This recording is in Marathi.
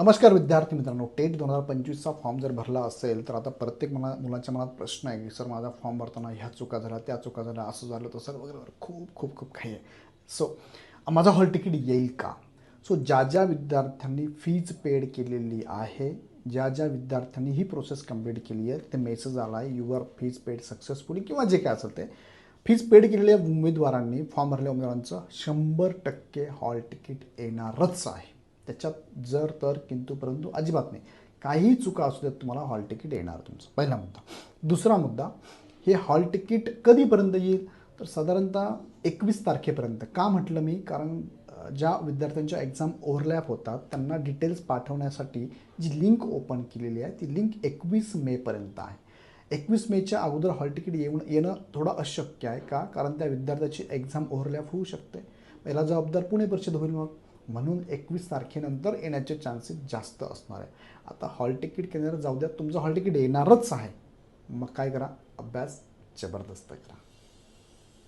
नमस्कार विद्यार्थी मित्रांनो टेट दोन हजार पंचवीसचा फॉर्म जर भरला असेल तर आता प्रत्येक मला मुलांच्या मनात प्रश्न आहे की सर माझा फॉर्म भरताना ह्या चुका झाल्या त्या चुका झाल्या असं झालं तसं वगैरे वगैरे. खूप खूप खूप काही आहे. सो माझा हॉल तिकीट येईल का? सो ज्या ज्या विद्यार्थ्यांनी फीज पेड केलेली आहे ज्या ज्या विद्यार्थ्यांनी ही प्रोसेस कंप्लीट केली आहे ते मेसेज आला आहे युअर फीज पेड सक्सेसफुली किंवा जे काय असेल ते. फीज पेड केलेल्या उमेदवारांनी फॉर्म भरलेल्या उमेदवारांचं शंभर टक्के हॉल तिकीट येणारच आहे. त्याच्यात जर तर किंतु परंतु अजिबात नाही. काही चुका असू देत तुम्हाला हॉल तिकीट येणार तुमचं. पहिला मुद्दा. दुसरा मुद्दा हे हॉल तिकीट कधीपर्यंत येईल? तर साधारणतः एकवीस तारखेपर्यंत. का म्हटलं मी? कारण ज्या विद्यार्थ्यांच्या एक्झाम ओव्हरलॅप होतात त्यांना डिटेल्स पाठवण्यासाठी जी लिंक ओपन केलेली आहे ती लिंक एकवीस मेपर्यंत आहे. एकवीस मेच्या अगोदर हॉल तिकीट येऊन येणं थोडं अशक्य आहे का? कारण त्या विद्यार्थ्याची एक्झाम ओव्हरलॅप होऊ शकते. पहिला जबाबदार पुणे परिषद होईल मग. म्हणून एकवीस तारखेनंतर येण्याचे चान्सेस जास्त असणार आहे. आता हॉल तिकीट केंद्रात जाऊ द्या तुमचं हॉल तिकीट येणारच आहे. मग काय करा? अभ्यास जबरदस्त करा.